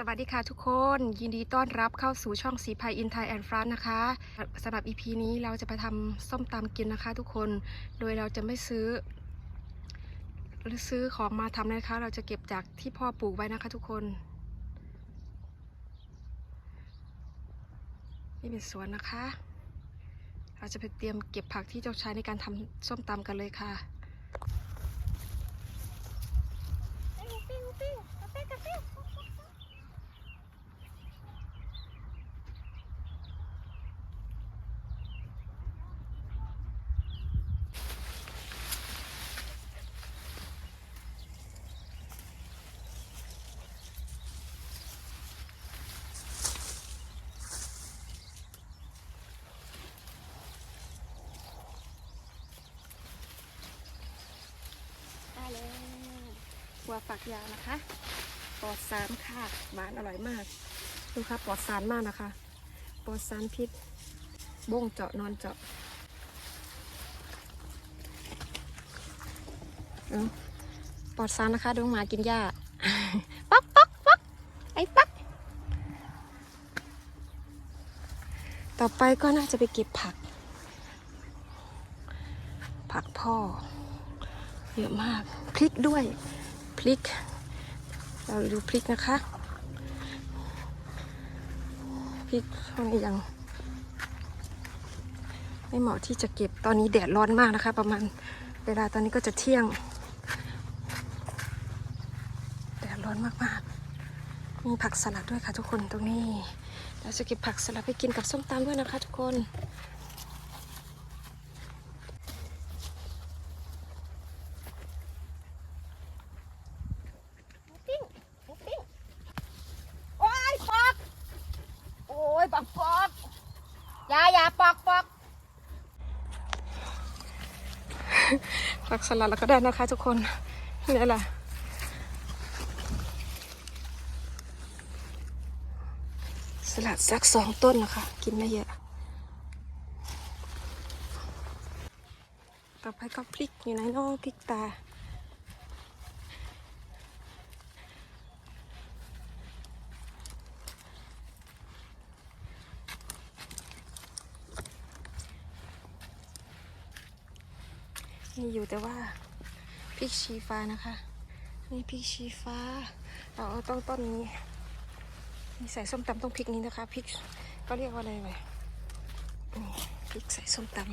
สวัสดีค่ะทุกคนยินดีต้อนรับเข้าสู่ช่องสีพายอินไทยแอนด์ฟรานนะคะสำหรับ EP นี้เราจะไปทำส้มตำกินนะคะ ทุกคนโดยเราจะไม่ซื้อ หรือซื้อของมาทำนะคะ เราจะเก็บจากที่พ่อปลูกไว้นะคะ ทุกคน นี่เป็นสวนนะคะ เราจะไปเตรียมเก็บผักที่จะใช้ในการทำส้มตำกันเลยค่ะได้ วฝักยาวนะคะ ปลอดสารค่ะ หวานอร่อยมาก ดูค่ะปลอดสารมากนะคะ ปลอดสารพิษ บ้งเจาะนอนเจาะปลอดสารนะคะดูหมากินหญ้าป๊อกป๊อกป๊อกไอ้ป๊อกต่อไปก็น่าจะไปเก็บผัก ผักพ่อ เยอะมาก พริกด้วย พริก เราดูพริกนะคะ พริกช่วงนี้ยัง ไม่เหมาะที่จะเก็บ ตอนนี้แดดร้อนมากนะคะ ประมาณเวลาตอนนี้ก็จะเที่ยง แดดร้อนมากๆ มีผักสลัดด้วยค่ะทุกคนตรงนี้ เราจะเก็บผักสลัดไปกินกับส้มตำด้วยนะคะทุกคน ปิ้งหมูปิ้งโอ้ยปอกโอ้ยบักปอกอย่าอย่าปอกปอก ผักสลัดแล้วก็ได้นะคะทุกคนนี่แหละสลัดสักสองต้นนะคะ กินไม่เยอะ ต่อไปก็พริกอยู่ไหนน้องพริกตา มี อยู่แต่ว่าพริกชี้ฟ้านะคะ นี่พริกชี้ฟ้า เราเอาต้นต้นนี้มีใส่ส้มตำต้องพริกนี้นะคะพริกก็เรียกว่าอะไรไปนี่พริกใส่ส้มตำ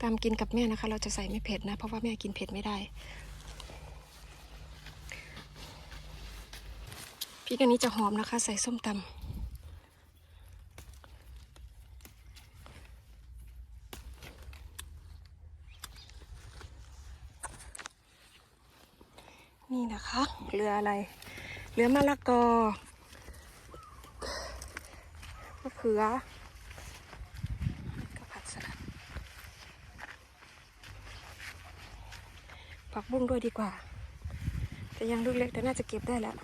ตามกินกับแม่นะคะ เราจะใส่ไม่เผ็ดนะ เพราะว่าแม่กินเผ็ดไม่ได้พริกอันนี้จะหอมนะคะ ใส่ส้มตำ นี่นะคะ เรืออะไร เรือมะละกอมะเขือก็ผัดสลัดผักบุ้งด้วยดีกว่า แต่ยังลูกเล็กแต่น่าจะเก็บได้แล้ว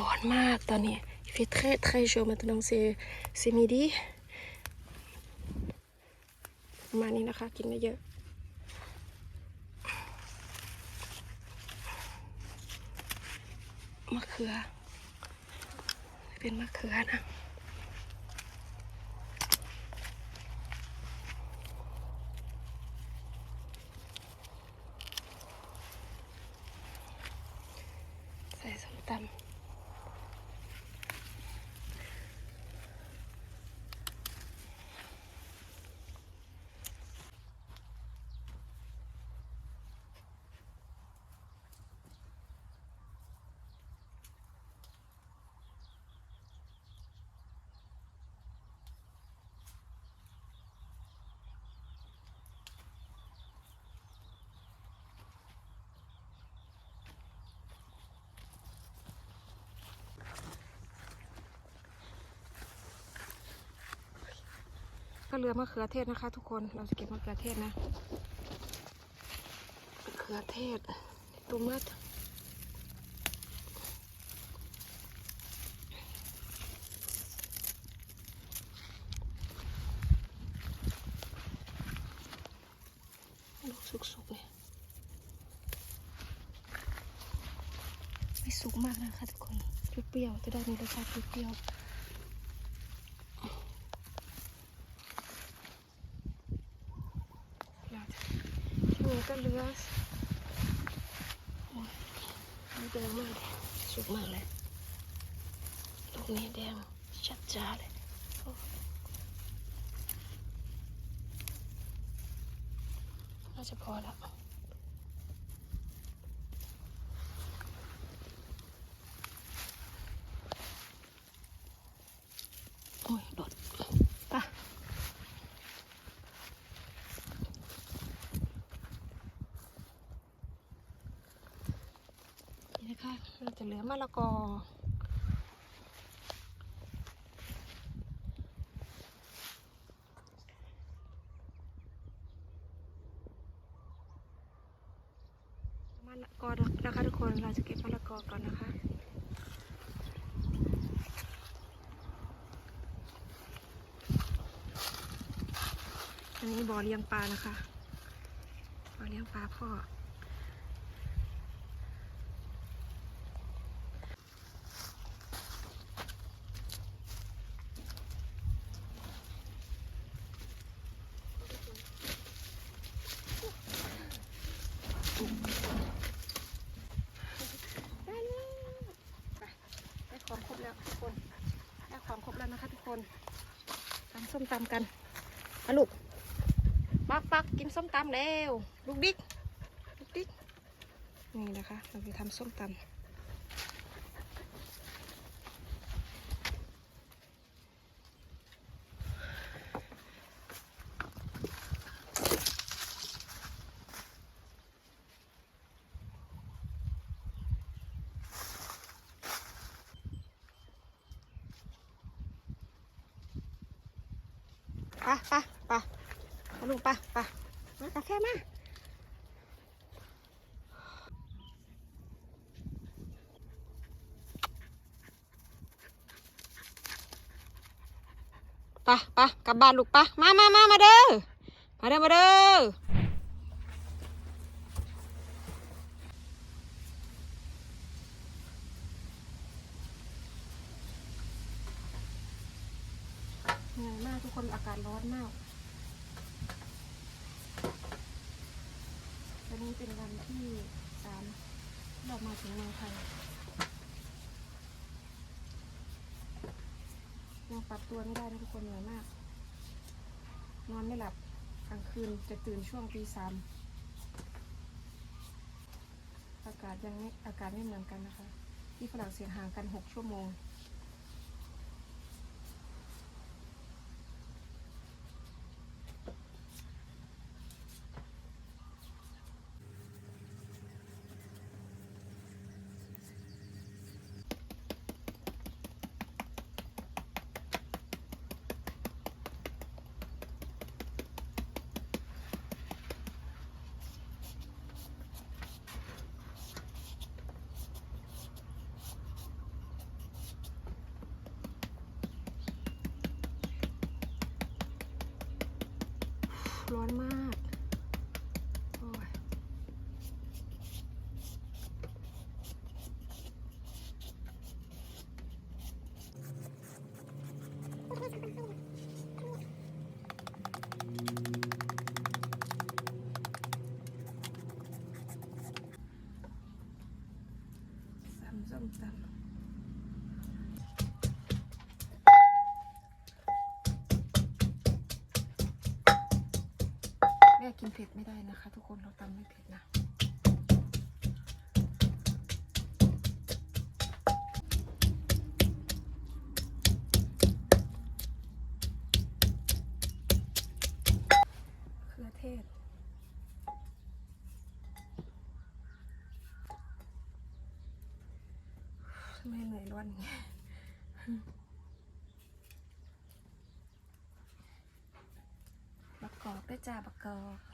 ร้อนมากตอนนี้ il fait très très chaud maintenant c'est c'est midi ประมาณนี้นะคะ กินไม่เยอะมะเขือ เป็นมะเขือนะ ใส่ส้มตำ ก็เรือมะเขือเทศนะคะ ทุกคนเราจะเก็บมะเขือเทศนะมะเขือเทศตุมัดสุกๆเลยไม่สุกมากนะคะทุกคนเปรี้ยวๆจะได้มีรสชาติเปรี้ยวๆอยากช่วงนี้ ก็เลือโอ้ยนี่แดงมากเลยสุกมากเลยลูกนี้แดงชัดจ้าเลยโอ้น่าจะพอแล้ว โอ้ยโดดไปนี่ เราจะเหลือมะละกอ มะละกอนะคะทุกคนเราจะเก็บมะละกอก่อนนะคะอันนี้บ่อเลี้ยงปลานะคะบ่อเลี้ยงปลาพ่อ ได้แล้วไปได้ของ ครบแล้วทุกคนได้ของครบแล้วนะคะทุกคนทำส้มตำกันมาลูกปักปักกินส้มตำแล้ว ลูกดิ๊กลูกดิ๊กนี่นะคะ เราจะทำส้มตำ ปไปไปมาลูกไปไปมากาแฟมาไปไปกลับบ้านลูกไปมามามามาเด้อมาเด้อมาเด้อ เหนื่อยมากทุกคนอากาศร้อนมากวันนี้เป็นวันที่สามเรามาถึงเมืองไทยยังปรับตัวไม่ได้นะทุกคนเหนื่อยมาก นอนไม่หลับกลางคืนจะตื่นช่วงตีสามอากาศยังไม่อากาศไม่เหมือนกันนะคะ ที่ฝรั่งเศสห่างกันหกชั่วโมง ร้อนมาก เผ็ดไม่ได้นะคะ ทุกคนเราตำไม่เผ็ดนะเครือเทศทำไมเหนื่อยร้อนอย่างเงี้ยบักกอกได้วยจ้าบักกอก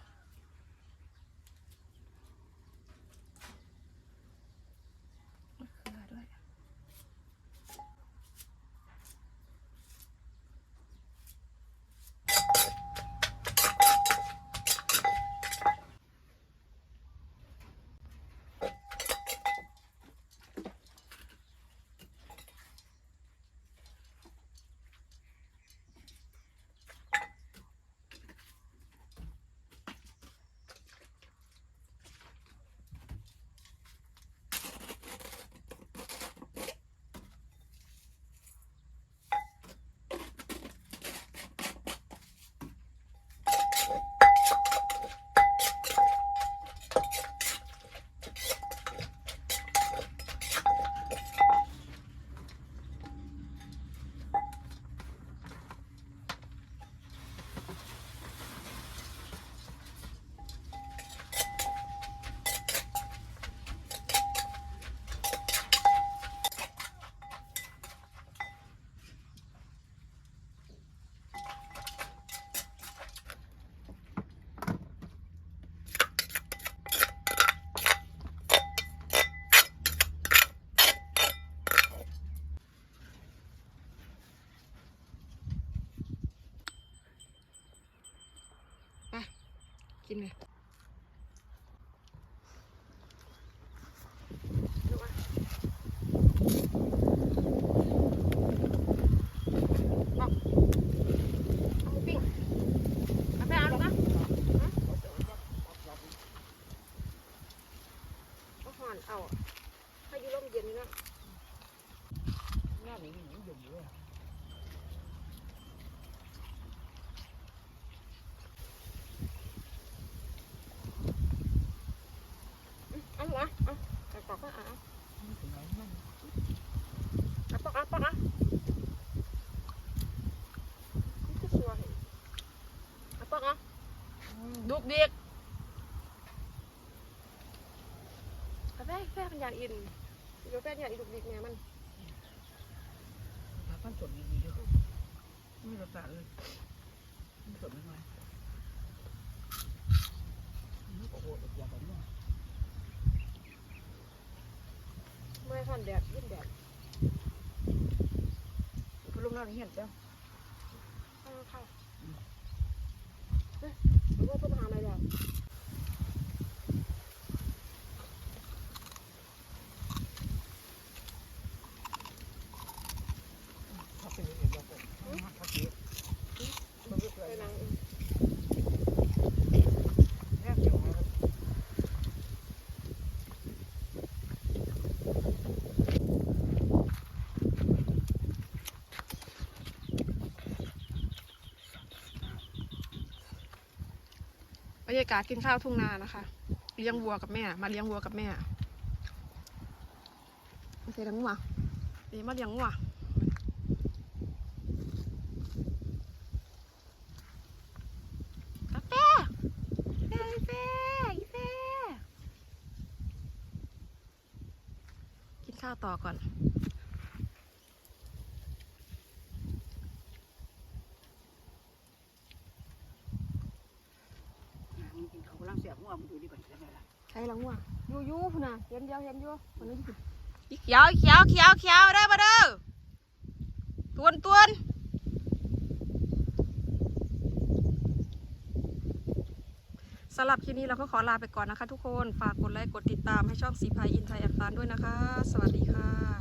กินเลยดูอะเอาเอาปิ้งเอาไปเอาลูกนะเอาห่อนเอาให้อยูร่มเย็นนี่นะ หน้านี้มันยุ่งอยู่ เอาหัวเอาเอาปอกก็เอาเอา มันถึงไหนมัน เอาปอกเอาปอกเอานี่คือสัวเห็นเอาปอกเอาดุกดิก เอาไปแฟนอยากอินเดี๋ยวแฟนอยากอินดุกดิกเนี่ยมันถ้ามันสดดีๆด้วยไม่รสชาติเลยมันสดไม่ไหวมันก็โหดอย่างแบบนี้เมื่อทันแดดยิ่งแดดพลุงเราเห็นจ้ะเข้าเข้าเฮ้ยหรือว่าเพิ่งหาอะไรแล้ว ถ้าเป็นอย่างนี้เราก็ถ้าเสียมันก็เกิ ไป ด นั่ง แรกอยู่นะ บรรยากาศกินข้าวทุ่งนานะคะ เลี้ยงวัวกับแม่ มาเลี้ยงวัวกับแม่โอเคทั้งวัวดีมาเลี้ยงวัวกาแฟกาแฟกาแฟกินข้าวต่อก่อนกินเขากำลังเสียบหัวมันดูดีกว่า ใช่หลังวัวอยู่อยู่พุ่นน่ะเห็นเดียวเห็นอยู่คนนี้อีเขียวอีเขียวเขียวเขียวเด้อมาเด้อตวนตวนสำหรับคลิปนี้เราก็ขอลาไปก่อนนะคะทุกคน ฝากกดไลค์ กดติดตามให้ช่องสีพายอินไทยแอนฟานด้วยนะคะ สวัสดีค่ะ